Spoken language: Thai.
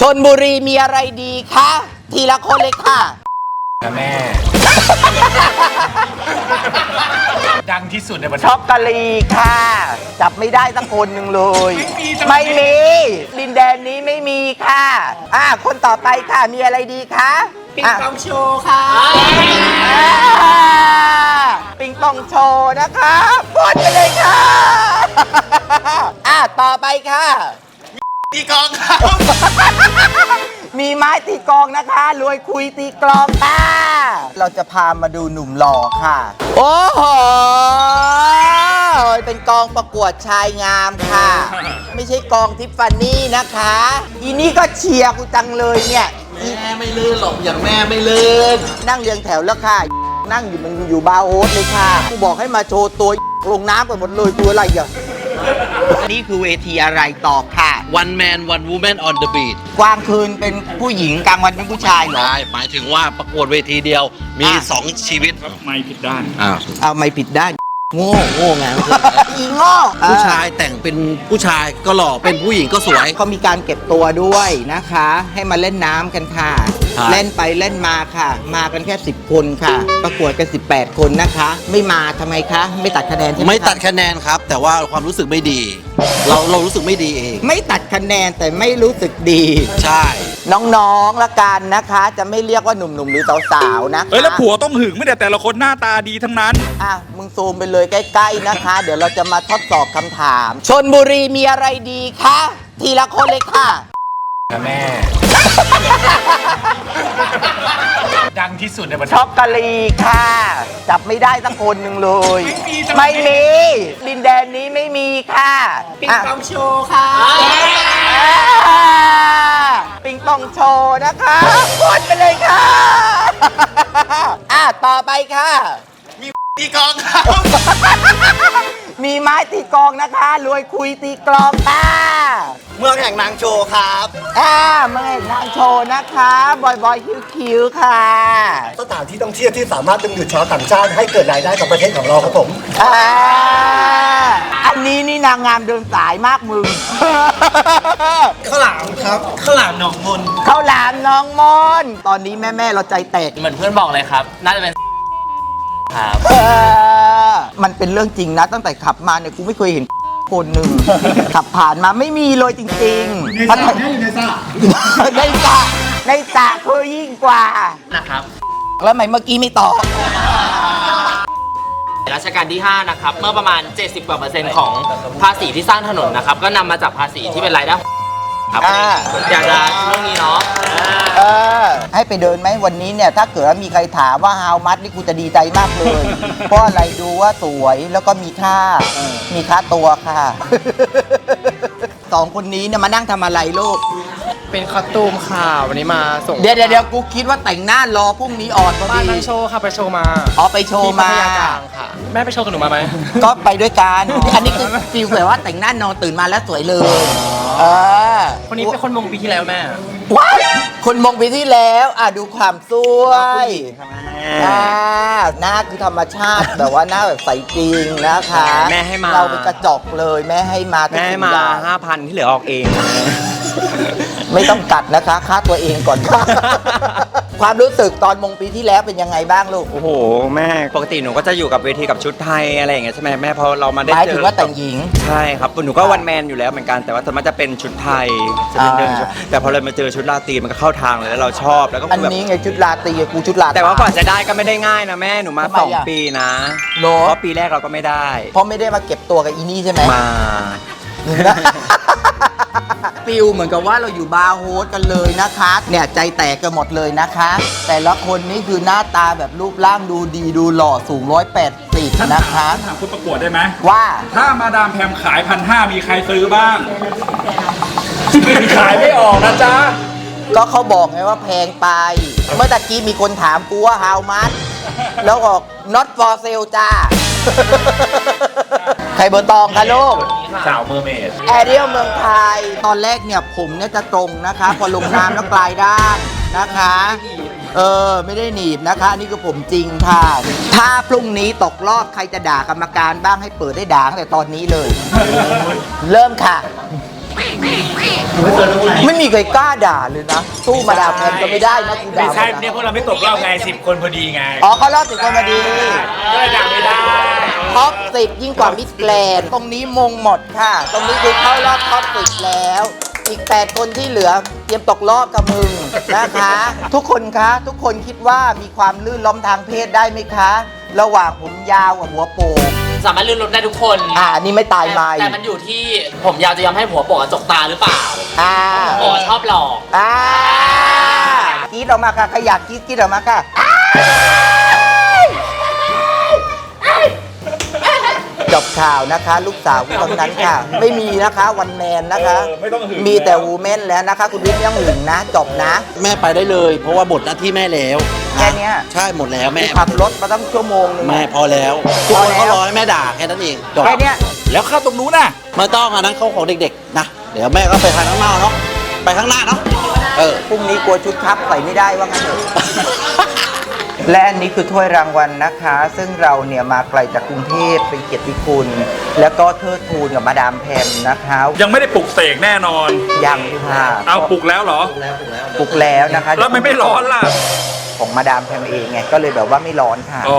ชนบุรีมีอะไรดีคะ ทีละคนเลยค่ะ นะแม่ ดังที่สุดในประเทช็อศกโกแลีค่ะ จับไม่ได้สักคนหนึ่งเลยไม่มีจะไม่มี ดินแดนนี้ไม่มีค่ะ อ่าคนต่อไปค่ะมีอะไรดีคะปิงอะปองโชว์ค่ะอ่าปิงปองโชว์นะคะปวดไปเลยค่ะ อ่าต่อไปค่ะ ตีกลองครับ มีไม้ตีกลองนะคะ รวยคุยตีกลองค่ะ เราจะพามาดูหนุ่มหล่อค่ะ โอ้โห เป็นกองประกวดชายงามค่ะ ไม่ใช่กองทิฟฟานี่นะคะ อีนี่ก็เชียร์กูจังเลยเนี่ยแม่ไม่ลื่นหรอกอย่างแม่ไม่ลื่นนั่งเรียงแถวแล้วค่ะ นั่งอยู่มันอยู่บาร์โฮสเลยค่ะ กูบอกให้มาโชว์ตัวลงน้ำไปหมดเลยตัวอะไรอะนี่คือเวทีอะไรตอบค่ะ one man one woman on the beat กวางคืนเป็นผู้หญิงกลางวันเป็นผู้ชายเหรอใช่หมายถึงว่าประกวดเวทีเดียวมีอะ สองชีวิตไม่ผิดด้านอ้าวเอาไม่ผิดได้านโง่โง่ไงอีโง่ผู้ชายแต่งเป็นผู้ชายก็หล่อเป็นผู้หญิงก็สวย เขามีการเก็บตัวด้วยนะคะ ให้มาเล่นน้ำกันค่ะครับ เล่นไปเล่นมาค่ะ มากันแค่ 10 คนค่ะ ประกวดกัน 18 คนนะคะ ไม่มาทำไมคะ ไม่ตัดคะแนนใช่ไหมไม่ตัดคะคะแนนครับ แต่ว่าความรู้สึกไม่ดี เราเรารู้สึกไม่ดีเอง ไม่ตัดคะแนนแต่ไม่รู้สึกดี ใช่ น้องๆละกันนะคะ จะไม่เรียกว่าหนุ่มๆหรือสาวๆนะคะเอ้ยแล้วผัวต้องหึงไม่แต่แต่ละคนหน้าตาดีทั้งนั้น อะมึงซูมไปเลยใกล้ๆนะคะ เดี๋ยวเราจะมาทดสอบคำถามชนบุรีมีอะไรดีคะทีละคนเลยค่ะ นะแม่ ดังที่สุดในประเทศ ช็อกโกแลีค่ะ จับไม่ได้สักคนหนึ่งเลย ไม่มีจะไม่มี ดินแดนนี้ไม่มีค่ะปิงอะปองโชว์ค่ะ อ่าปิงปองโชว์นะคะกดไปเลยค่ะ อะ ต่อไปค่ะตีกลองครับ มีไม้ตีกลองนะคะ รวยคุยตีกลองค่ะเมืองแห่งนางโชว์ครับอ่าเมื่อเห็นนางโชว์นะคะ บอยบอยคิวคิวค่ะ สถานที่ท่องเที่ยวที่สามารถดึงดูดชาวต่างชาติให้เกิดรายได้กับประเทศของเราครับผมอ่าอันนี้นี่นางงามเดินสายมากมึง ข้าวหลามครับข้าวหลามหนองมนข้าวหลามน้องมอนตอนนี้แม่แม่ๆเราใจแตก เหมือนเพื่อนบอกเลยครับ น่าจะเป็นครับ เออ มันเป็นเรื่องจริงนะ ตั้งแต่ขับมาเนี่ยกูไม่เคยเห็น คนหนึ่งขับผ่านมาไม่มีเลยจริงๆพัทยาในสระในสระในสระคือยิ่งกว่า นะครับแล้วทำไมเมื่อกี้ไม่ตอบ รัชกาลที่ 5 นะครับ เมื่อประมาณ 70กว่าเปอร์เซ็นต์ของภาษีที่สร้างถนนนะครับ ก็นำมาจากภาษีที่เป็นรายได้ ครับอ่า อยากจะเรื่องนี้เนาะอ่าเออ ให้ไปเดินไหมวันนี้เนี่ย ถ้าเกิดว่ามีใครถามว่า how much นี่กูจะดีใจมากเลย เพราะอะไรดูว่าสวยแล้วก็มีค่า มีค่าตัวค่ะ สองคนนี้เนี่ยมานั่งทำอะไรลูก เป็นคอสตูมค่ะ วันนี้มาส่งเดี๋ยวเดี๋ยวเดี๋ยวกูคิดว่าแต่งหน้ารอพรุ่งนี้ออนพอบ้านดีนั่งโชว์ค่ะ ไปโชว์มาอ๋อไปโชว์ที่มาพัทยากลางค่ะ แม่ไปโชว์กับหนูมาไหม ก็ไปด้วยกัน อันนี้คือฟีลแบบว่าแต่งหน้านอนตื่นมาแล้วสวยเลย เออคนนี้เป็นคนมงปีที่แล้วแม่ว้ายคนมองไปที่แล้วอะดูความสวยอ่าหน้าคือธรรมชาติ แบบว่าหน้าแบบใสจริงนะคะแม่ให้มา เราเป็นกระจกเลยแม่ให้มาทุกแม่สิ่งมาอย่าง5,000ที่เหลือออกเอง ไม่ต้องกัดนะคะค่าตัวเองก่อนค่ะ ความรู้สึกตอนมงปีที่แล้วเป็นยังไงบ้างลูกโอ้โห แม่ปกติหนูก็จะอยู่กับเวทีกับชุดไทยอะไรอย่างเงี้ยใช่ไหมแม่พอเรามาได้หมายเจถึงอว่าแต่งหญิง ใช่ครับหนูก็วันแมนอยู่แล้วเหมือนกันแต่ว่าส่วนมากจะเป็นชุดไทยจะเป็นเดินชุดอ่า แต่พอเรามาเจอชุดราตรีมันก็เข้าทางเลยแล้วเราชอบแล้วก็อันแบบ นี้ไงชุดราตรีกับกูชุดราตรีแต่ว่ากว่าจะได้ก็ไม่ได้ง่ายนะแม่หนูมาทำไมสองอะปีนะเหรอเพราะปีแรกเราก็ไม่ได้เพราะไม่ได้มาเก็บตัวกับอีนี่ใช่ไหมมา ฟิลเหมือนกับว่าเราอยู่บาร์โฮสกันเลยนะคะ เนี่ยใจแตกกันหมดเลยนะคะ แต่ละคนนี่คือหน้าตาแบบรูปร่างดูดีดูหล่อสูง180นะคะ ถามคุณประกวดได้ไหม ว่าถ้ามาดามแพมขายพันห้ามีใครซื้อบ้าง ขายไม่ออกนะจ๊ะ ก็เขาบอกไงว่าแพงไป เมื่อตะกี้มีคนถามกูว่า how much แล้วบอก not for sale จ้าใครเบอร์ตองคะลูก สาวเมอร์เมด แอเรียลเมืองไทย ตอนแรกเนี่ยผมเนี่ยจะตรงนะคะ พอลงน้ำแล้วกลายด้านนะคะ เออ ไม่ได้หนีบนะคะ นี่คือผมจริงค่ะ ถ้าพรุ่งนี้ตกรอบใครจะด่ากรรมการบ้างให้เปิดได้ด่าตั้งแต่ตอนนี้เลย เริ่มค่ะ ไม่มีใครกล้าด่าเลยนะสู้มาดามแพมก็ไม่ได้นะกูด่าไม่ใช่มาเนี่ยพวกเราไม่ตกรอบไงสิบคนพอดีไงอ๋อเขารอบสิบคนมาดี ก็เลยด่าไม่ได้ ท็อปสิบยิ่งกว่ามิสแกรนด์ตรงนี้มงหมดค่ะ ตรงนี้คือเข้ารอบท็อปสิบแล้ว อีก 8 คนที่เหลือเตรียมตกรอบกับมึงนะคะ ทุกคนคะ ทุกคนคิดว่ามีความลื่นล้มทางเพศได้ไหมคะ ระหว่างผมยาวกับหัวโปกสามารถลื่นรถได้ทุกคนอ่าอันนี้ไม่ตายไหมแต่มันอยู่ที่ผมยาวจะยอมให้ผัวโปะกระจกตาหรือเปล่าอ่าผัวชอบหลอกอ่ากรีดออกมาค่ะขยักกรีดกรีดออกมาค่ะ จบข่าวนะคะ ลูกสาวคนนั้นค่ะ ไม่มีนะคะวันแมนนะคะ เออไม่ต้องหึงมีแต่วูแมนแล้วนะคะ คุณวิทย์ไม่ต้องหึงนะ จบนะ แม่ไปได้เลย เพราะว่าหมดหน้าที่แม่แล้วแค่เนี้ย ใช่หมดแล้วแม่ขับรถมาตั้งชั่วโมงนึง แม่พอแล้วทุกคนเขารอให้แม่ด่าแค่นั้นเองจบแค่เนี้ย แล้วเข้าตรงนู้นน่ะ ไม่ต้องอันนั้นเขาของเด็กๆนะเดี๋ยวแม่ก็ไปทางข้างหน้าเนาะไปข้างหน้าเนาะเออ พรุ่งนี้กลัวชุดทับใส่ไม่ได้ว่างั้นเถอะ และอันนี้คือถ้วยรางวัลนะคะ ซึ่งเราเนี่ยมาไกลจากกรุงเทพเป็นเกียรติคุณ แล้วก็เทิดทูนกับมาดามแพมนะคะยังไม่ได้ปลุกเสกแน่นอน ยังค่ะเอาปลุกแล้วเหรอ ปลุกแล้วนะคะแล้วมันไม่ร้อนล่ะ ของมาดามแพมเองไงก็เลยแบบว่าไม่ร้อนค่ะ โอ้